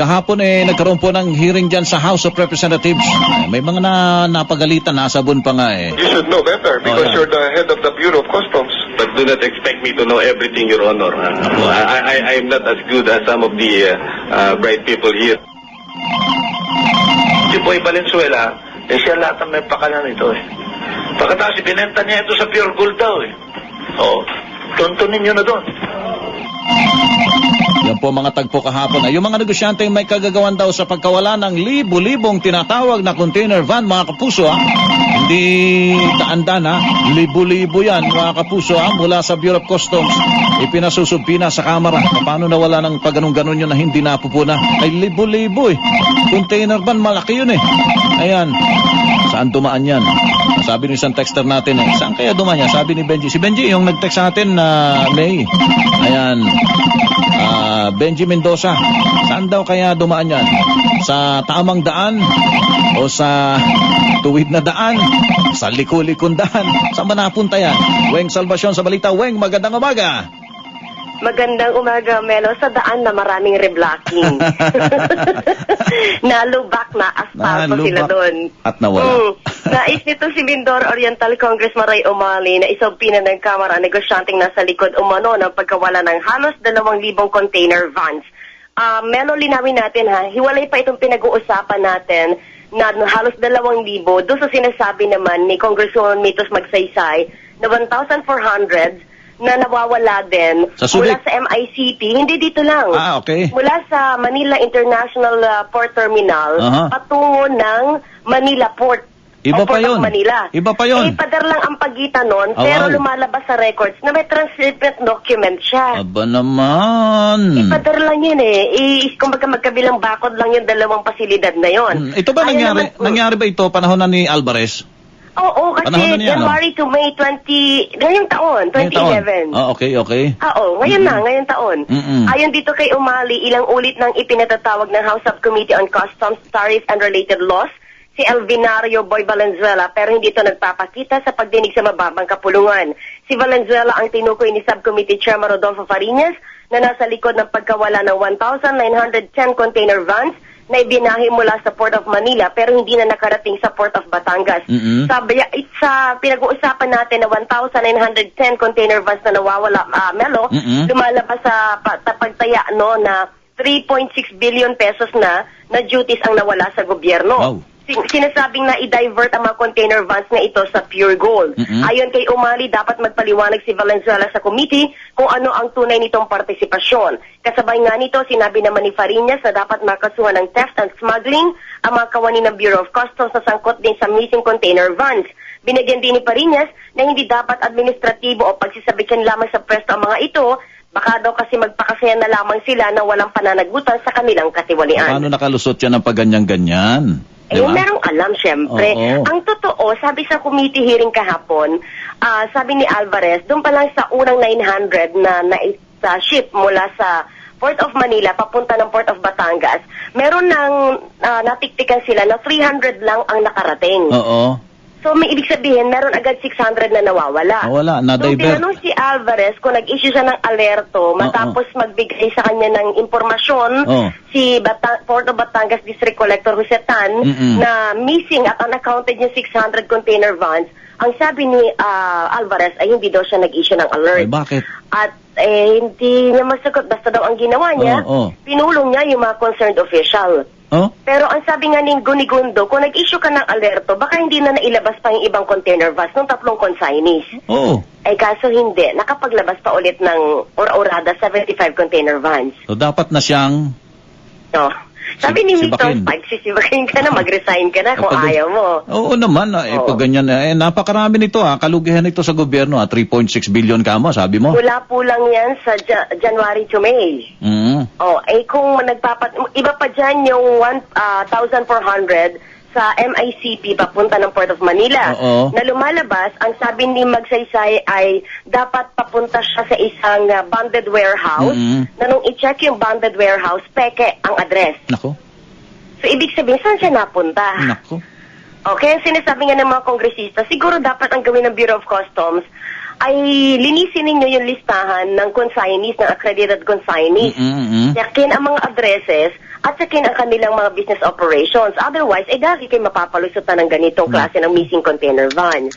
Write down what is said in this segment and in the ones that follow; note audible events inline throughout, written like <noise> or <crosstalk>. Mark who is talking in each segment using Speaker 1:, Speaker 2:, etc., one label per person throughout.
Speaker 1: kahapon eh, nagkaroon po ng hearing dyan sa House of Representatives. Eh, may mga na, napagalitan, nasabon pa nga eh.
Speaker 2: You should know better because
Speaker 1: yeah.
Speaker 2: you're the head of the Bureau of Customs.
Speaker 3: But do not expect me to know everything, Your Honor. Uh, I, I, I am not as good as some of the uh, uh, bright people here.
Speaker 4: Si Boy Valenzuela, eh siya lahat ang may pakalan nito eh. Pagkatapos ibinenta niya ito sa pure gold daw eh. Oo, tuntunin niyo na doon.
Speaker 1: Yan po mga tagpo kahapon. Ay, yung mga negosyante may kagagawan daw sa pagkawala ng libo-libong tinatawag na container van, mga kapuso ha. Hindi taandan ha. Libo-libo yan, mga kapuso ha. Mula sa Bureau of Customs, ipinasusubpina sa kamera. Paano nawala ng pagganong-ganon yun na hindi napupuna? Ay, libo-libo eh. Container van, malaki yun eh. Ayan. Saan dumaan yan? Sabi ng isang texter natin eh, saan kaya dumaan yan? Sabi ni Benji. Si Benji yung nag-text sa atin na May. Ayan. Ah, Benji Mendoza. Saan daw kaya dumaan yan? Sa tamang daan? O sa tuwid na daan? Sa liko-likong daan? Saan ba napunta yan? Weng Salvacion sa balita. Weng, magandang umaga.
Speaker 5: Magandang umaga, Melo, sa daan na maraming reblocking. <laughs> Nalubak na asfalto
Speaker 1: Nalubak
Speaker 5: sila doon.
Speaker 1: at nawala.
Speaker 5: Mm. Nais nito si Mindoro Oriental Congressman Ray Umali na isabpina ng Kamara negosyanteng nasa likod umano ng pagkawala ng halos dalawang libong container vans. Ah, Melo, linawin natin ha, hiwalay pa itong pinag-uusapan natin na halos dalawang libo doon sa sinasabi naman ni Congresswoman Mitos Magsaysay na 1,400 na nawawala din
Speaker 1: Sa Subic?
Speaker 5: mula sa MICT, hindi dito lang.
Speaker 1: Ah, okay.
Speaker 5: Mula sa Manila International uh, Port Terminal
Speaker 1: Aha.
Speaker 5: patungo ng Manila Port.
Speaker 1: Iba
Speaker 5: o
Speaker 1: pa
Speaker 5: Port of
Speaker 1: yun.
Speaker 5: Manila.
Speaker 1: Iba pa yun.
Speaker 5: Eh, padar lang ang pagitan nun,
Speaker 1: Ah,
Speaker 5: pero
Speaker 1: wow.
Speaker 5: lumalabas sa records na may transcript document siya.
Speaker 1: Aba naman.
Speaker 5: Ipadar lang yun eh. I, kumbaga magkabilang bakod lang yung dalawang pasilidad na yon.
Speaker 1: Hmm, Ito ba
Speaker 5: Ayun
Speaker 1: nangyari,
Speaker 5: naman-
Speaker 1: nangyari ba ito panahon na ni Alvarez?
Speaker 5: Oo, kasi
Speaker 1: Panahon na niya, no?
Speaker 5: January to May 20, ngayong taon,
Speaker 1: Ngayong taon?
Speaker 5: 2011.
Speaker 1: Ah, okay, okay.
Speaker 5: Oo, ngayon na, ngayong taon.
Speaker 1: Mm-mm.
Speaker 5: Ayon dito kay Umali, ilang ulit nang ipinatatawag ng House Subcommittee on Customs, Tariff and Related Laws si Elvinario Boy Valenzuela pero hindi ito nagpapakita sa pagdinig sa mababang kapulungan. Si Valenzuela ang tinukoy ni Subcommittee Chairman Rodolfo Farinas na nasa likod ng pagkawala ng 1,910 container vans na ibinahi mula sa Port of Manila pero hindi na nakarating sa Port of Batangas.
Speaker 1: Mm-mm.
Speaker 5: Sabi, sa pinag-uusapan natin na 1,910 container vans na nawawala, ah, Melo,
Speaker 1: Mm-mm.
Speaker 5: lumalabas sa pa- ta- pagtaya no na 3.6 billion pesos na na duties ang nawala sa gobyerno.
Speaker 1: Wow.
Speaker 5: Sin- Sinasabing na i-divert ang mga container vans na ito sa pure gold.
Speaker 1: Mm-mm.
Speaker 5: Ayon kay Umali, dapat magpaliwanag si Valenzuela sa committee kung ano ang tunay nitong partisipasyon. Kasabay nga nito, sinabi naman ni Farinas na dapat makasuhan ng theft and smuggling ang mga kawani ng Bureau of Customs na sangkot din sa missing container vans. Binigyan din ni Farinas na hindi dapat administratibo o pagsisabitan lamang sa pwesto ang mga ito, baka daw kasi magpakasaya na lamang sila na walang pananagutan sa kanilang katiwalian.
Speaker 1: Paano nakalusot yan ng pagganyan-ganyan?
Speaker 5: Eh,
Speaker 1: Di ba?
Speaker 5: merong alam, syempre.
Speaker 1: Oo.
Speaker 5: Ang totoo, sabi sa committee hearing kahapon, ah, sabi ni Alvarez, doon pa lang sa unang 900 na na-ship mula sa Port of Manila papunta ng Port of Batangas, meron nang ah, natiktikan sila na 300 lang ang nakarating.
Speaker 1: Oo.
Speaker 5: So may ibig sabihin, meron agad 600 na nawawala.
Speaker 1: Nawala, na-divert.
Speaker 5: So tinanong si Alvarez kung nag-issue siya ng alerto matapos magbigay sa kanya ng impormasyon
Speaker 1: Oo.
Speaker 5: si Bata- Port of Batangas District Collector Jose Tan
Speaker 1: Mm-mm.
Speaker 5: na missing at unaccounted yung 600 container vans. Ang sabi ni ah, Alvarez ay hindi daw siya nag-issue ng
Speaker 1: Ay,
Speaker 5: alert.
Speaker 1: bakit?
Speaker 5: At eh, hindi niya masagot. Basta daw ang ginawa niya,
Speaker 1: Oo, oo.
Speaker 5: pinulong niya yung mga concerned official.
Speaker 1: Oh?
Speaker 5: Pero ang sabi nga ni Gunigundo, kung nag-issue ka ng alerto, baka hindi na nailabas pa yung ibang container vans ng tatlong consignees.
Speaker 1: Oo.
Speaker 5: Eh kaso hindi, nakapaglabas pa ulit ng ora-orada 75 container vans.
Speaker 1: So, dapat na siyang...
Speaker 5: No. Sabi ni Mito,
Speaker 1: sibakin.
Speaker 5: pagsisibakin ka na, mag-resign ka na kung
Speaker 1: Kapag-
Speaker 5: ayaw mo.
Speaker 1: Oo naman, ah, eh,
Speaker 5: Oo.
Speaker 1: pag ganyan, eh, napakarami nito, ah, kalugihan nito sa gobyerno, ah, 3.6 billion kamo, sabi mo.
Speaker 5: Mula po lang yan sa Ja- January to May.
Speaker 1: Mm.
Speaker 5: Oh, eh kung nagpapat iba pa diyan yung ah, 1,400 sa MICP papunta ng Port of Manila.
Speaker 1: Oo.
Speaker 5: Na lumalabas, ang sabi ni Magsaysay ay dapat papunta siya sa isang ah, bonded warehouse
Speaker 1: Mm-mm.
Speaker 5: na nung i-check yung bonded warehouse, peke ang address.
Speaker 1: Nako,
Speaker 5: So ibig sabihin, saan siya napunta?
Speaker 1: nako.
Speaker 5: Okay, ang sinasabi nga ng mga kongresista, siguro dapat ang gawin ng Bureau of Customs, ay linisin ninyo yung listahan ng consignees, ng accredited consignees.
Speaker 1: Mm-mm.
Speaker 5: Yakin ang mga addresses at sakin ang kanilang mga business operations. Otherwise, ay dahil kayo mapapalusutan ng ganitong
Speaker 1: Mm.
Speaker 5: klase ng missing container vans.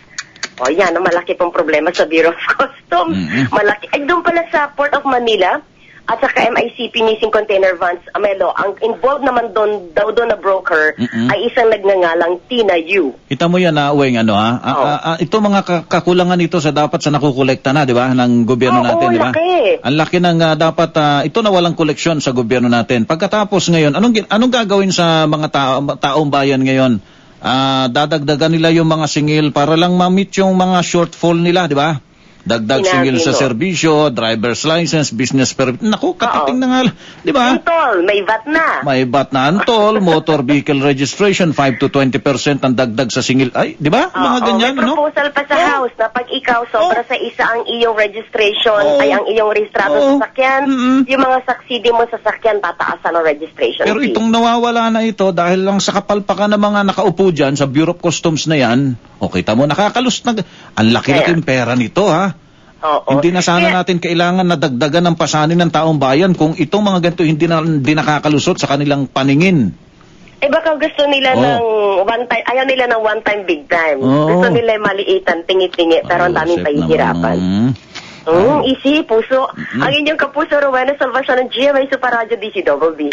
Speaker 5: O yan, malaki pong problema sa Bureau of <laughs> Customs.
Speaker 1: Mm-mm.
Speaker 5: Malaki. Ay doon pala sa Port of Manila at saka MICP missing container vans, Amelo, ang involved naman doon, daw doon na broker
Speaker 1: Mm-mm.
Speaker 5: ay isang nagngangalang Tina Yu.
Speaker 1: Kita mo yan na Weng ano ha? Ah,
Speaker 5: Oo.
Speaker 1: ah, ah, ito mga ka- kakulangan ito sa dapat sa nakukolekta na, 'di ba? ng gobyerno
Speaker 5: Oo,
Speaker 1: natin, 'di ba?
Speaker 5: laki.
Speaker 1: Ang laki ng ah, dapat ah, ito na walang koleksyon sa gobyerno natin. Pagkatapos ngayon, anong gin- anong gagawin sa mga tao, taong bayan ngayon? Ah, dadagdagan nila yung mga singil para lang ma-meet yung mga shortfall nila, 'di ba? Dagdag singil sa serbisyo, driver's license, business permit. Naku, katiting
Speaker 5: Oo.
Speaker 1: na nga, 'di ba?
Speaker 5: Yung toll, may VAT na.
Speaker 1: May bat na antol, <laughs> motor vehicle registration, 5 to 20% ang dagdag sa singil. Ay, di ba? Mga
Speaker 5: Oo,
Speaker 1: ganyan,
Speaker 5: may
Speaker 1: no?
Speaker 5: proposal pa sa
Speaker 1: Oo.
Speaker 5: House na pag ikaw sobra sa isa ang iyong registration,
Speaker 1: Oo.
Speaker 5: ay ang iyong rehistrado
Speaker 1: Oo.
Speaker 5: sa sakyan,
Speaker 1: Mm-mm.
Speaker 5: yung mga saksidi mo sa sakyan, tataasan ang registration
Speaker 1: Pero
Speaker 5: fee.
Speaker 1: itong nawawala na ito dahil lang sa kapalpakan ng mga nakaupo dyan sa Bureau of Customs na yan, o kita mo, nakakalus na, ang laki-laking pera nito, ha?
Speaker 5: Oo.
Speaker 1: Hindi na sana
Speaker 5: Kaya-
Speaker 1: natin kailangan na dagdagan ng pasanin ng taong bayan kung itong mga ganito hindi na hindi nakakalusot sa kanilang paningin.
Speaker 5: Eh baka gusto nila
Speaker 1: Oo.
Speaker 5: ng one time, ayaw nila ng one time big time.
Speaker 1: Oo.
Speaker 5: Gusto nila yung maliitan, tingi-tingi, pero ang daming pahihirapan.
Speaker 1: naman.
Speaker 5: Mm, easy, puso. Ang inyong kapuso, Rowena Salvacion ng GMA Super Radio DCWB.